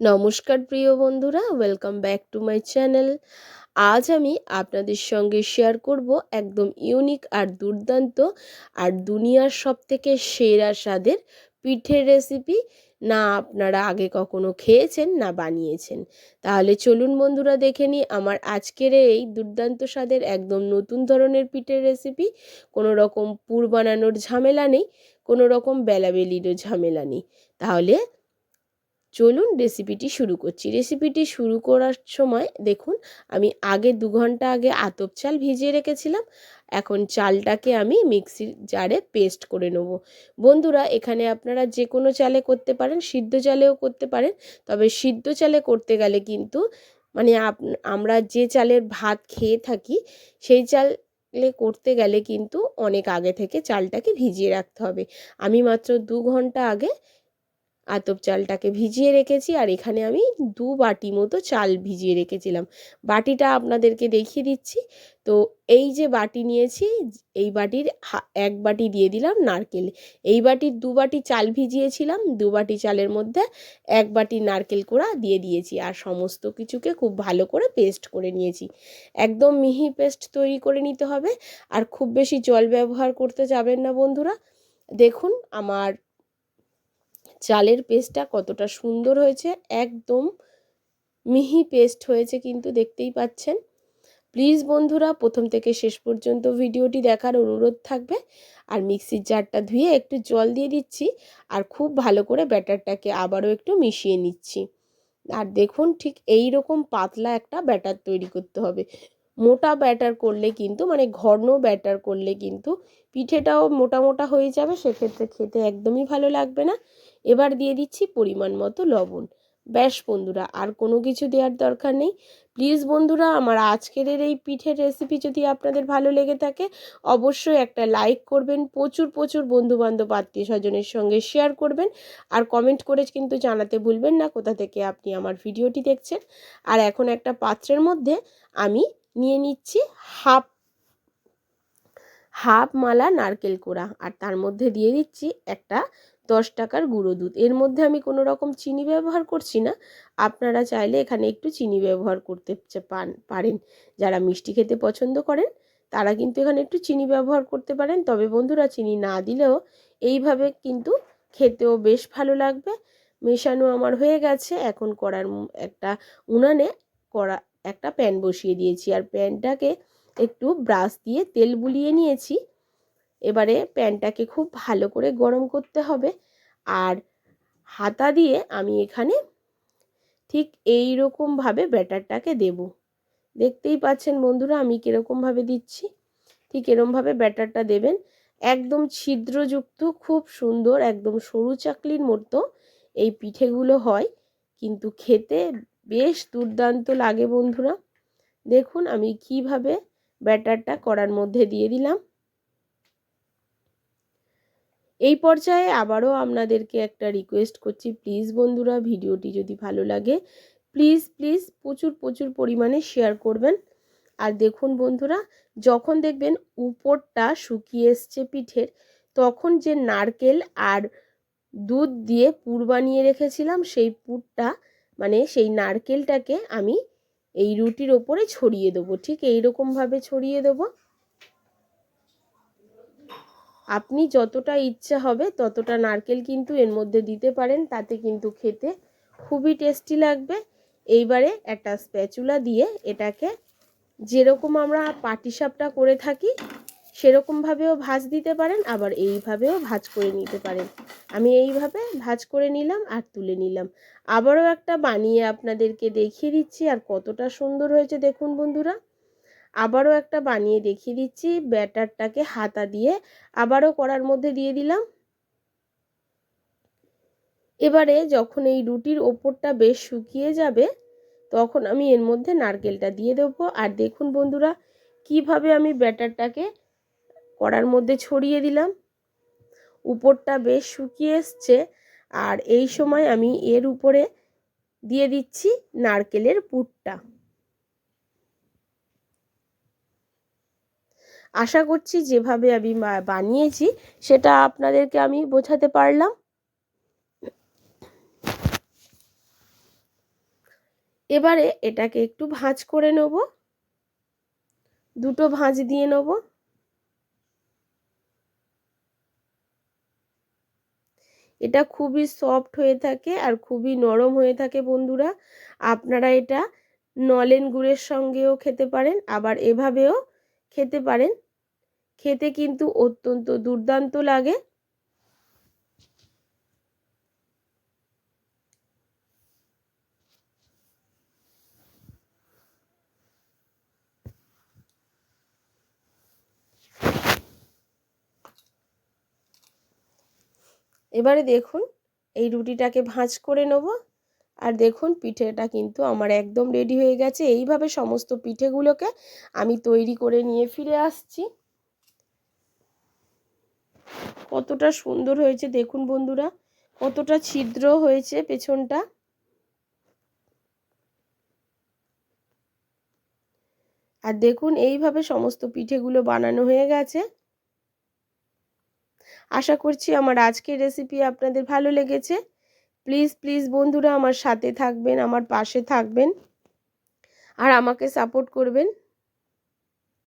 নমস্কার প্রিয় বন্ধুরা welcome back to my channel আজ আমি আপনাদের সঙ্গে শেয়ার করব একদম ইউনিক আর দুর্দান্ত আর দুনিয়ার সব থেকে সেরা স্বাদের পিঠের রেসিপি না আপনারা আগে কখনো খেয়েছেন, না বানিয়েছেন। তাহলে চলুন বন্ধুরা দেখে নিই আমার আজকের এই দুর্দান্ত স্বাদের একদম নতুন ধরনের পিঠের রেসিপি কোনো রকম পুর বানানোর ঝামেলা নেই, কোনো রকম বেলাবেলিরও ঝামেলা নেই। তাহলে চলুন রেসিপিটি শুরু করছি। রেসিপিটি শুরু করার সময় দেখুন, আমি আগে দু ঘণ্টা আগে আতপ চাল ভিজিয়ে রেখেছিলাম। এখন চালটাকে আমি মিক্সির জারে পেস্ট করে নেব। বন্ধুরা, এখানে আপনারা যে কোনো চালে করতে পারেন, সিদ্ধ চালেও করতে পারেন, তবে সিদ্ধ চালে করতে গেলে কিন্তু মানে আমরা যে চালের ভাত খেয়ে থাকি, সেই চাল করতে গেলে কিন্তু অনেক আগে থেকে চালটাকে ভিজিয়ে রাখতে হবে। আমি মাত্র দু ঘণ্টা আগে আতপ চালটাকে ভিজিয়ে রেখেছি আর এখানে আমি দু বাটি মতো চাল ভিজিয়ে রেখেছিলাম। বাটিটা আপনাদেরকে দেখিয়ে দিচ্ছি। তো এই যে বাটি নিয়েছি, এই বাটির এক বাটি দিয়ে দিলাম নারকেল। এই বাটির দু বাটি চাল ভিজিয়েছিলাম, দু বাটি চালের মধ্যে এক বাটি নারকেল কোড়া দিয়ে দিয়েছি আর সমস্ত কিছুকে খুব ভালো করে পেস্ট করে নিয়েছি। একদম মিহি পেস্ট তৈরি করে নিতে হবে আর খুব বেশি জল ব্যবহার করতে যাবেন না বন্ধুরা। দেখুন আমার চালের পেস্টটা কতটা সুন্দর হয়েছে, একদম মিহি পেস্ট হয়েছে কিন্তু দেখতেই পাচ্ছেন। প্লিজ বন্ধুরা, প্রথম থেকে শেষ পর্যন্ত ভিডিওটি দেখার অনুরোধ থাকবে। আর মিক্সির জারটা ধুয়ে একটু জল দিয়ে দিচ্ছি আর খুব ভালো করে ব্যাটারটাকে আবারও একটু মিশিয়ে নিচ্ছি। আর দেখুন, ঠিক এই রকম পাতলা একটা ব্যাটার তৈরি করতে হবে। মোটা ব্যাটার করলে কিন্তু মানে ঘন ব্যাটার করলে কিন্তু পিঠেটাও মোটা মোটা হয়ে যাবে, সেক্ষেত্রে খেতে একদমই ভালো লাগবে না। এবার দিয়ে দিচ্ছি পরিমাণ মতো লবণ। ব্যাস বন্ধুরা, আর কোনো কিছু দেওয়ার দরকার নেই। প্লিজ বন্ধুরা, আমার আজকের এই পিঠের রেসিপি যদি আপনাদের ভালো লেগে থাকে, অবশ্যই একটা লাইক করবেন, প্রচুর প্রচুর বন্ধুবান্ধব আত্মীয় স্বজনের সঙ্গে শেয়ার করবেন, আর কমেন্ট করে কিন্তু জানাতে ভুলবেন না কোথা থেকে আপনি আমার ভিডিওটি দেখছেন। আর এখন একটা পাত্রের মধ্যে আমি নিয়ে নিচ্ছি হাফ হাফ মালা নারকেল কোড়া, আর তার মধ্যে দিয়ে দিচ্ছি একটা দশ টাকার গুঁড়ো দুধ। এর মধ্যে আমি কোনো রকম চিনি ব্যবহার করছি না। আপনারা চাইলে এখানে একটু চিনি ব্যবহার করতে পান, পারেন। যারা মিষ্টি খেতে পছন্দ করেন, তারা কিন্তু এখানে একটু চিনি ব্যবহার করতে পারেন। তবে বন্ধুরা, চিনি না দিলেও এইভাবে কিন্তু খেতেও বেশ ভালো লাগবে। মেশানো আমার হয়ে গেছে। এখন করার একটা উনানে করা একটা প্যান বসিয়ে দিয়েছি। আর প্যানটাকে একটু ব্রাশ দিয়ে তেল বুলিয়ে নিয়েছি। এবারে প্যানটাকে খুব ভালো করে গরম করতে হবে। আর হাতা দিয়ে আমি এখানে ঠিক এই রকমভাবে ব্যাটারটাকে দেব। দেখতেই পাচ্ছেন বন্ধুরা, আমি কীরকমভাবে দিচ্ছি। ঠিক এরমভাবে ব্যাটারটা দেবেন। একদম ছিদ্রযুক্ত, খুব সুন্দর, একদম সরু চাকলির মতো এই পিঠেগুলো হয়। কিন্তু খেতে বেশ দুর্দান্ত লাগে বন্ধুরা। দেখুন আমি কীভাবে ব্যাটারটা করার মধ্যে দিয়ে দিলাম। এই পর্যায়ে আবারও আপনাদেরকে একটা রিকোয়েস্ট করছি। প্লিজ বন্ধুরা, ভিডিওটি যদি ভালো লাগে প্লিজ প্লিজ প্রচুর প্রচুর পরিমাণে শেয়ার করবেন। আর দেখুন বন্ধুরা, যখন দেখবেন উপরটা শুকিয়ে এসছে পিঠের, তখন যে নারকেল আর দুধ দিয়ে পুর বানিয়ে রেখেছিলাম, সেই পুরটা মানে সেই নারকেলটাকে আমি এই রুটির ওপরে ছড়িয়ে দেবো। ঠিক এইরকমভাবে ছড়িয়ে দেবো। আপনি যতটা ইচ্ছা হবে ততটা নারকেল কিন্তু এর মধ্যে দিতে পারেন, তাতে কিন্তু খেতে খুবই টেস্টি লাগবে। এইবারে একটা স্প্যাচুলা দিয়ে এটাকে যেরকম আমরা পাটিসাপটা করে থাকি, সেরকমভাবেও ভাজ দিতে পারেন, আবার এইভাবেও ভাজ করে নিতে পারেন। আমি এইভাবে ভাজ করে নিলাম আর তুলে নিলাম। আবারও একটা বানিয়ে আপনাদেরকে দেখিয়ে দিচ্ছি আর কতটা সুন্দর হয়েছে দেখুন বন্ধুরা। আবারও একটা বানিয়ে দেখিয়ে দিচ্ছি। ব্যাটারটাকে হাতা দিয়ে আবারও করার মধ্যে দিয়ে দিলাম। এবারে যখন এই রুটির ওপরটা বেশ শুকিয়ে যাবে, তখন আমি এর মধ্যে নারকেলটা দিয়ে দেবো। আর দেখুন বন্ধুরা, কীভাবে আমি ব্যাটারটাকে কড়ার মধ্যে ছড়িয়ে দিলাম। উপরটা বেশ শুকিয়ে এসছে। আর এই সময় আমি এর উপরে দিয়ে দিচ্ছি নারকেলের পুরটা। আশা করছি যেভাবে আমি বানিয়েছি সেটা আপনাদেরকে আমি বোঝাতে পারলাম। এবারে এটাকে একটু ভাঁজ করে নেব। দুটো ভাঁজ দিয়ে নেব। এটা খুবই সফট হয়ে থাকে আর খুবই নরম হয়ে থাকে বন্ধুরা। আপনারা এটা নলেন গুড়ের সঙ্গেও খেতে পারেন, আবার এভাবেও খেতে পারেন। খেতে কিন্তু অত্যন্ত দুর্দান্ত লাগে। এবারে দেখুন, এই রুটিটাকে ভাঁজ করে নেব। আর দেখুন, পিঠেটা কিন্তু আমার একদম রেডি হয়ে গেছে। এইভাবে সমস্ত পিঠেগুলোকে আমি তৈরি করে নিয়ে ফিরে আসছি। কতটা সুন্দর হয়েছে, দেখুন বন্ধুরা, কতটা ছিদ্র হয়েছে পেছনটা। আর দেখুন, এইভাবে সমস্ত পিঠেগুলো বানানো হয়ে গেছে। আশা করছি আমার আজকের রেসিপি আপনাদের ভালো লেগেছে। প্লিজ প্লিজ বন্ধুরা, আমার সাথে থাকবেন, আমার পাশে থাকবেন। আর আমাকে সাপোর্ট করবেন।